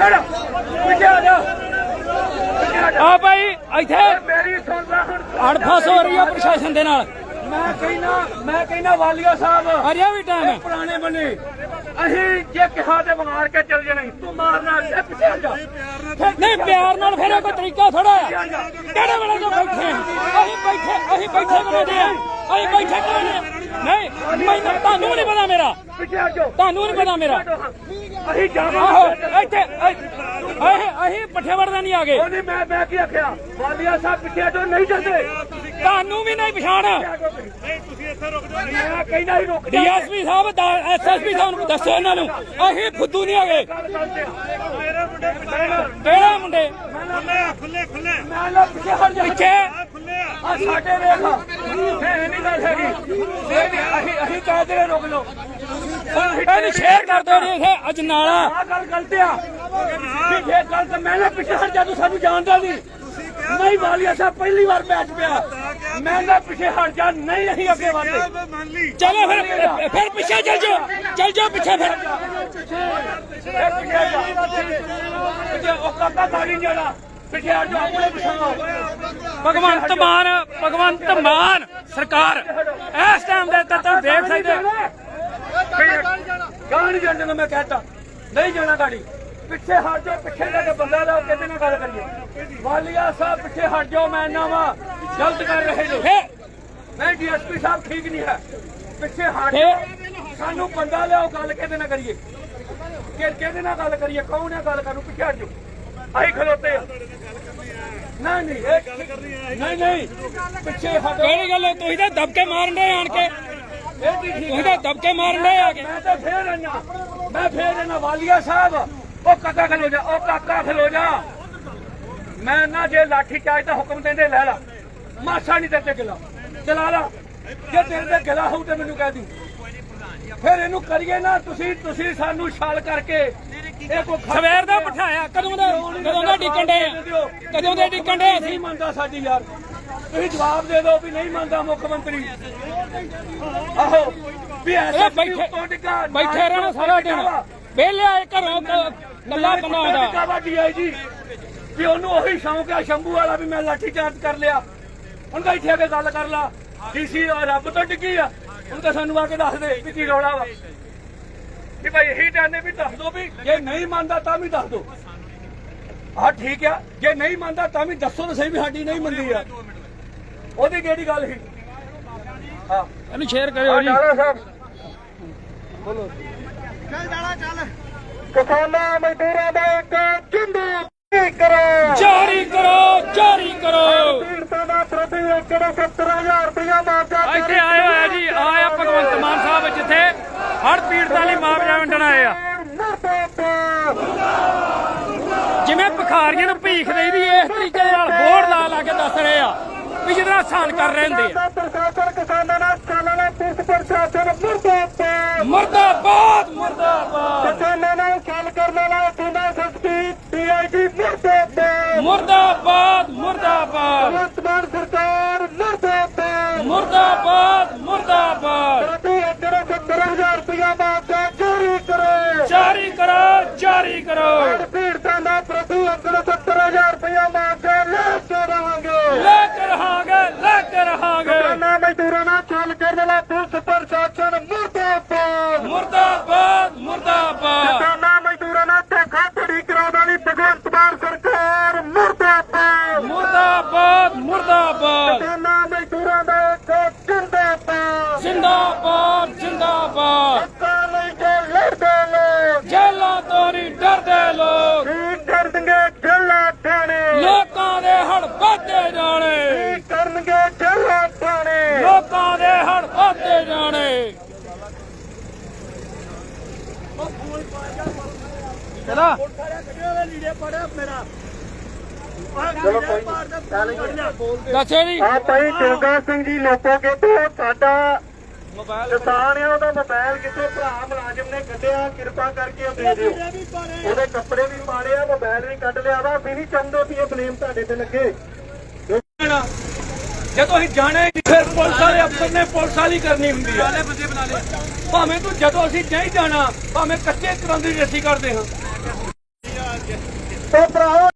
ਖੜ। ਪਿੱਛੇ ਆ ਜਾ। ਭਾਈ ਇੱਥੇ ਮੇਰੀ ਸੁਣ ਲੈ ਹੁਣ। ਅੜਫਸ ਹੋ ਰਹੀ ਆ ਪ੍ਰਸ਼ਾਸਨ ਦੇ ਨਾਲ। ਮੈਂ ਕਹਿਣਾ ਮੈਂ ਕਹਿਣਾ ਵਾਲੀਆ ਸਾਹਿਬ ਅਰਿਆ ਵੀ ਟਾਈਮ ਹੈ। ਪੁਰਾਣੇ ਬਣੇ ਅਸੀਂ ਜੇ ਕਿਹਾ ਤੇ ਮਾਰ ਕੇ ਚੱਲ ਜਾਣਾ। ਤੂੰ ਮਾਰਨਾ ਇੱਥੇ ਪਿੱਛੇ ਆ ਜਾ। ਨਹੀਂ ਪਿਆਰ ਨਾਲ ਫਿਰ ਇਹ ਕੋਈ ਤਰੀਕਾ ਥੋੜਾ ਹੈ। ਕਿਹੜੇ ਵੇਲੇ ਤੋਂ ਬੈਠੇ? ਅਸੀਂ ਬੈਠੇ ਅਸੀਂ ਬੈਠੇ ਬਣਾਉਂਦੇ ਆ? ਅਸੀਂ ਬੈਠੇ ਬਣਾਉਂਦੇ ਆ। ਨਹੀਂ ਮੈਨੂੰ ਤੁਹਾਨੂੰ ਨਹੀਂ ਪਤਾ ਮੇਰਾ। ਪਿੱਛੇ ਆ ਜਾ ਤੁਹਾਨੂੰ ਨਹੀਂ ਪਤਾ ਮੇਰਾ। ਅਸੀਂ ਜਾਵਾਂਗੇ। ਇੱਥੇ ਅਸੀਂ ਅਸੀਂ ਪੱਠੇ ਵੜਦਾ ਨਹੀਂ ਆ ਗਏ। ਉਹ ਨਹੀਂ ਮੈਂ ਮੈਂ ਕੀ ਆਖਿਆ? ਵਾਲੀਆ ਸਾਹਿਬ ਪਿੱਛੇ ਆ ਜਾ ਨਹੀਂ ਜਾਂਦੇ। ਤੁਹਾਨੂੰ ਵੀ ਨਹੀਂ ਪਛਾਣ। ਮੈਂ ਕਹਿਣਾ ਹੀ ਰੁਕ ਜਾ ਡੀਐਸਪੀ ਸਾਹਿਬ ਐਸਐਸਪੀ ਸਾਹਿਬ ਨੂੰ ਦੱਸੋ ਇਹਨਾਂ ਨੂੰ। ਅਸੀਂ ਫੁੱਦੂ ਨਹੀਂ ਹੈਗੇ। ਕਿਹੜਾ ਮੁੰਡੇ? ਖੁੱਲੇ ਖੁੱਲੇ ਮੈਂ ਨਾ ਪਿੱਛੇ। ਹਟ ਜਾ ਪਿੱਛੇ ਖੁੱਲੇ ਆ ਸਾਡੇ ਵੇਖ ਇਹ ਨਹੀਂ ਗੱਲ ਹੈਗੀ। ਇਹ ਨਹੀਂ ਅਸੀਂ ਅਸੀਂ ਕਹਿੰਦੇ ਨੇ ਰੁਕ ਲਓ ਇਹਨੂੰ ਸ਼ੇਅਰ ਕਰ ਦਿਓ ਜੀ ਇੱਥੇ ਅਜਨਾਲਾ। ਆ ਗੱਲ ਗਲਤ ਆ। ਪਿੱਛੇ ਗੱਲ ਤਾਂ ਮੈਂ ਨਾ ਪਿੱਛੇ ਹਟ ਜਾ ਤੂੰ ਸਾਨੂੰ ਜਾਣਦਾ ਨਹੀਂ। ਨਹੀਂ ਵਾਲੀਆ ਸਾਹਿਬ ਪਹਿਲੀ ਵਾਰ ਮੈਚ ਪਿਆ। ਮੈਂ ਨਾ ਪਿੱਛੇ ਹਟ ਜਾ ਨਹੀਂ ਅਸੀਂ ਅੱਗੇ ਵਧਦੇ। ਚਲੋ ਫਿਰ ਫਿਰ ਪਿੱਛੇ ਚੱਲ ਜਾਓ ਚੱਲ ਪਿੱਛੇ ਫਿਰ। ਪਿੱਛੇ ਜਾ। ਪਿੱਛੇ ਉਹ ਕਾਕਾ ਸਾਰੀ ਜਾਣਾ। ਪਿੱਛੇ ਹਟ ਜਾ ਆਪਣੇ ਪਿੱਛੇ ਆਓ। ਭਗਵੰਤ ਮਾਨ ਭਗਵੰਤ ਮਾਨ ਸਰਕਾਰ। ਇਸ ਟਾਈਮ ਦੇ ਤੱਕ ਤੁਸੀਂ ਦੇਖ ਸਕਦੇ ਗਾਣ ਜਾਣ। ਨੂੰ ਮੈਂ ਕਹਤਾ ਨਹੀਂ ਜਾਣਾ ਗਾੜੀ। ਪਿੱਛੇ ਹਟ ਜਾਓ ਪਿੱਛੇ ਜਾ ਕੇ ਬੰਦਾ ਲਾਓ ਕਿਹਦੇ ਨਾਲ ਗੱਲ ਕਰੀਏ। ਵਾਲੀਆ ਸਾਹਿਬ ਪਿੱਛੇ ਹਟ ਜਾਓ ਮੈਂ ਨਾ ਵਾ ਗਲਤ ਕਰ ਰਹੇ ਜੋ। ਫੇ ਨਹੀਂ ਡੀਐਸਪੀ ਸਾਹਿਬ ਠੀਕ ਨਹੀਂ ਹੈ। ਪਿੱਛੇ ਹਟ ਜਾਓ। ਸਾਨੂੰ ਬੰਦਾ ਲਿਆਓ ਗੱਲ ਕਿਹਦੇ ਨਾਲ ਕਰੀਏ? ਕਿ ਕਿਹਦੇ ਨਾਲ ਗੱਲ ਕਰੀਏ? ਕੌਣ ਹੈ ਗੱਲ ਕਰੂ ਪਿੱਛੇ ਹਟ ਜਾਓ। ਅਸੀਂ ਖਲੋਤੇ ਆ। ਨਹੀਂ ਨਹੀਂ ਇਹ ਨਹੀਂ ਨਹੀਂ। ਪਿੱਛੇ ਹਟੋ ਕਿਹੜੀ ਗੱਲ ਹੈ? ਤੁਸੀਂ ਤਾਂ ਦਬਕੇ ਮਾਰਨ ਦੇ ਆਣ ਕੇ। ਇਹ ਵੀ ਠੀਕ ਤੁਸੀਂ ਤਾਂ ਦਬਕੇ ਮਾਰਨ ਦੇ ਆ ਕੇ। ਮੈਂ ਤਾਂ ਫੇਰ ਆਣਾ ਮੈਂ ਫੇਰ ਆਣਾ ਵਾਲੀਆ ਸਾਹਿਬ ਉਹ ਕਾਕਾ ਖਲੋ ਜਾ ਉਹ ਕਾਕਾ ਖਲੋ ਜਾ। ਮੈਂ ਨਾ ਜੇ ਲਾਠੀ ਚਾਰਜ ਦਾ ਹੁਕਮ ਦਿੰਦੇ ਲੈ ਲਾ। ਮਾਸਾ ਨਹੀਂ ਤੇਰੇ ਤੇ ਗਿਲਾ। ਚਲਾ ਲਾ। ਜੇ ਤੇਰੇ ਤੇ ਗਿਲਾ ਹੋਊ ਤੇ ਮੈਨੂੰ ਕਹਿ ਦੀ। ਫਿਰ ਇਹਨੂੰ ਕਰੀਏ ਨਾ ਤੁਸੀਂ ਤੁਸੀਂ ਸਾਨੂੰ ਛਾਲ ਕਰਕੇ ਇਹ ਖਾ- ਸਵੇਰ ਦਾ ਬਿਠਾਇਆ। ਕਦੋਂ ਦਾ ਕਦੋਂ ਦਾ ਡਿੱਕਣ ਦੇ ਕਦੋਂ ਦੇ ਡਿੱਕਣ ਦੇ ਨਹੀਂ ਮੰਨਦਾ ਸਾਡੀ ਯਾਰ। ਤੁਸੀਂ ਜਵਾਬ ਦੇ ਦਿਓ ਵੀ ਨਹੀਂ ਮੰਨਦਾ ਮੁੱਖ ਮੰਤਰੀ। ਆਹੋ। ਵੀ ਐਸਾ ਬੈਠੇ ਬੈਠੇ ਰਹਿਣਾ ਸਾਰਾ ਦਿਨ। ਵਿਹਲਿਆ ਇਹ ਘਰੋਂ ਕ- ਕੱਲਾ ਬੰਦਾ ਡੀਆਈਜੀ ਵੀ ਉਹਨੂੰ ਉਹੀ ਸ਼ੌਂਕ ਆ ਸ਼ੰਭੂ ਵਾਲਾ ਵੀ ਮੈਂ ਲਾਠੀ ਚਾਰਜ ਕਰ ਲਿਆ। ਹੁਣ ਬੈਠੇ ਆ ਕੇ ਗੱਲ ਕਰ ਲਾ। ਡੀਸੀ ਰੱਬ ਤੋਂ ਡਿੱਗੀ ਆ। ਹੁਣ ਤਾਂ ਸਾਨੂੰ ਆ ਕੇ ਦੱਸ ਦੇ ਵੀ ਕੀ ਰੌਲਾ ਵਾ। ਵੀ ਭਾਈ ਇਹੀ ਜਾਣੇ ਵੀ ਦੱਸ ਦੋ ਵੀ ਜੇ ਨਹੀਂ ਮੰਨਦਾ ਤਾਂ ਵੀ ਦੱਸ ਦੋ। ਆ ਠੀਕ ਆ ਜੇ ਨਹੀਂ ਮੰਨਦਾ ਤਾਂ ਵੀ ਦੱਸੋ ਤਾਂ ਸਹੀ ਵੀ ਸਾਡੀ ਨਹੀਂ ਮੰਨਦੀ ਆ। ਉਹਦੀ ਕਿਹੜੀ ਗੱਲ ਸੀ? ਹਾਂ। ਇਹਨੂੰ ਸ਼ੇਅਰ ਕਰਿਓ ਜੀ। ਡਾਲਾ ਸਾਹਿਬ। ਬੋਲੋ ਕਿਸਾਨਾਂ ਮਜ਼ਦੂਰਾਂ ਦਾ ਇੱਕ ਜਿੰਦੂ ਕਰੋ। ਜਾਰੀ ਕਰੋ ਜਾਰੀ ਕਰੋ। ਪੀੜਤਾਂ ਦਾ ਪ੍ਰਤੀ ਏਕੜ 70000 ਰੁਪਇਆ ਮੁਆਵਜ਼ਾ ਇੱਥੇ ਆਏ ਹੋਇਆ ਜੀ ਆਇਆ ਭਗਵੰਤ ਮਾਨ ਸਾਹਿਬ ਜਿੱਥੇ ਹੜ ਪੀੜਤਾਂ ਲਈ ਮੁਆਵਜ਼ਾ ਵੰਡਣ ਆਏ ਆ। ਜਿਵੇਂ ਭਿਖਾਰੀਆਂ ਨੂੰ ਭੀਖ ਦੇਈਦੀ ਇਸ ਤਰੀਕੇ ਦੇ ਨਾਲ ਬੋਰਡ ਲਾ ਲਾ ਕੇ ਦੱਸ ਰਹੇ ਆ ਵੀ ਜਿਹਦਾ ਆਸਾਨ ਕਰ ਰਹੇ ਹੁੰਦੇ ਆ। ਪ੍ਰਸ਼ਾਸਨ ਕਿਸਾਨਾਂ ਨਾਲ ਪੁਲਿਸ ਪ੍ਰਸ਼ਾਸਨ ਮੁਰਦਾਬਾਦ। ਮੁਰਦਾਬਾਦ ਮੁਰਦਾਬਾਦ। ਮੁਰਦਾਬਾਦ ਮੁਰਦਾਬਾਦ ਮੁਰਦਾਬਾਦ ਵਰਤਮਾਨ ਸਰਕਾਰ ਮੁਰਦਾਬਾਦ ਮੁਰਦਾਬਾਦ ਮੁਰਦਾਬਾਦ ਪ੍ਰਤੀ ਏਕੜ 70000 ਰੁਪਇਆ ਮੁਆਵਜ਼ਾ ਜਾਰੀ ਕਰੋ ਜਾਰੀ ਕਰੋ ਜਾਰੀ ਕਰੋ ਪੀੜਤਾਂ ਦਾ ਪ੍ਰਤੀ ਏਕੜ 70000 ਰੁਪਇਆ ਮੁਆਵਜ਼ਾ ਲੈ ਕੇ ਰਹਾਂਗੇ ਲੈ ਕੇ ਰਹਾਂਗੇ ਲੈ ਕੇ ਰਹਾਂਗੇ ਕਿਸਾਨਾਂ ਮਜ਼ਦੂਰਾਂ ਨਾਲ ਚੱਲ ਕਰਨ ਵਾਲਾ ਪੁਲਿਸ ਪ੍ਰਸ਼ਾਸਨ ਮੁਰਦਾਬਾਦ ਮੁਰਦਾਬਾਦ ਮੁਰਦਾਬਾਦ ਕਿਸਾਨਾਂ ਮਜ਼ਦੂਰਾਂ ਨਾਲ ਧੋਖਾ ਧੜੀ ਕਰਾਉਣ ਵਾਲੀ ਭਗਵੰਤ ਮਾਨ ਸਰਕਾਰ ਮੁਰਦਾਬਾਦ ਮੁਰਦਾਬਾਦ ਮੁਰਦਾਬਾਦ ਕਿਸਾਨਾਂ ਮਜ਼ਦੂਰਾਂ ਦਾ ਇੱਕ ਜਿੰਦਾਬਾਦ ਜਿੰਦਾਬਾਦ ਜਿੰਦਾਬਾਦ ਹੱਕਾਂ ਲਈ ਜੋ ਲੜਦੇ ਲੋਕ ਜੇਲਾਂ ਤੋਂ ਨਹੀਂ ਡਰਦੇ ਲੋਕ ਕੀ ਕਰਨਗੇ ਜੱਲਾ ਠਾਣੇ ਲੋਕਾਂ ਦੇ ਹੜ ਵੱਧਦੇ ਜਾਣੇ ਕੀ ਕਰਨਗੇ ਜੱਲਾ ਠਾਣੇ ਲੋਕਾਂ ਦੇ ਹੜ ਵੱਧਦੇ ਜਾਣੇ ਚਲਾ। ਚਲੋ ਕੋਈ ਦੱਸੋ ਜੀ। ਆ ਭਾਈ ਜੋਗਾ ਸਿੰਘ ਜੀ ਲੋਕੋਗੇ ਤੋਂ ਸਾਡਾ ਕਿਸਾਨ ਆ ਉਹਦਾ ਮੋਬਾਈਲ ਕਿੱਥੋਂ? ਭਰਾ ਮੁਲਾਜ਼ਮ ਨੇ ਕੱਢਿਆ ਕਿਰਪਾ ਕਰਕੇ ਉਹ ਦੇ ਦਿਓ। ਉਹਦੇ ਕੱਪੜੇ ਵੀ ਪਾੜੇ। ਆ ਮੋਬਾਈਲ ਵੀ ਕੱਢ ਲਿਆ ਵਾ। ਅਸੀਂ ਨਹੀਂ ਚਾਹੁੰਦੇ ਵੀ ਇਹ ਬਲੇਮ ਤੁਹਾਡੇ ਤੇ ਲੱਗੇ। ਜਦੋਂ ਅਸੀਂ ਜਾਣਾ ਹੀ ਫਿਰ ਪੁਲਿਸ ਵਾਲੇ ਅਫਸਰ ਨੇ ਪੁਲਿਸ ਵਾਲੀ ਕਰਨੀ ਹੁੰਦੀ ਆ। ਭਾਵੇਂ ਤੂੰ ਜਦੋਂ ਅਸੀਂ ਨਹੀਂ ਜਾਣਾ ਭਾਵੇਂ ਕੱਚੇ ਕਰਾਂਦੀ ਅਸੀਂ ਕਰਦੇ ਹਾਂ। ਤੇ ਭਰਾਓ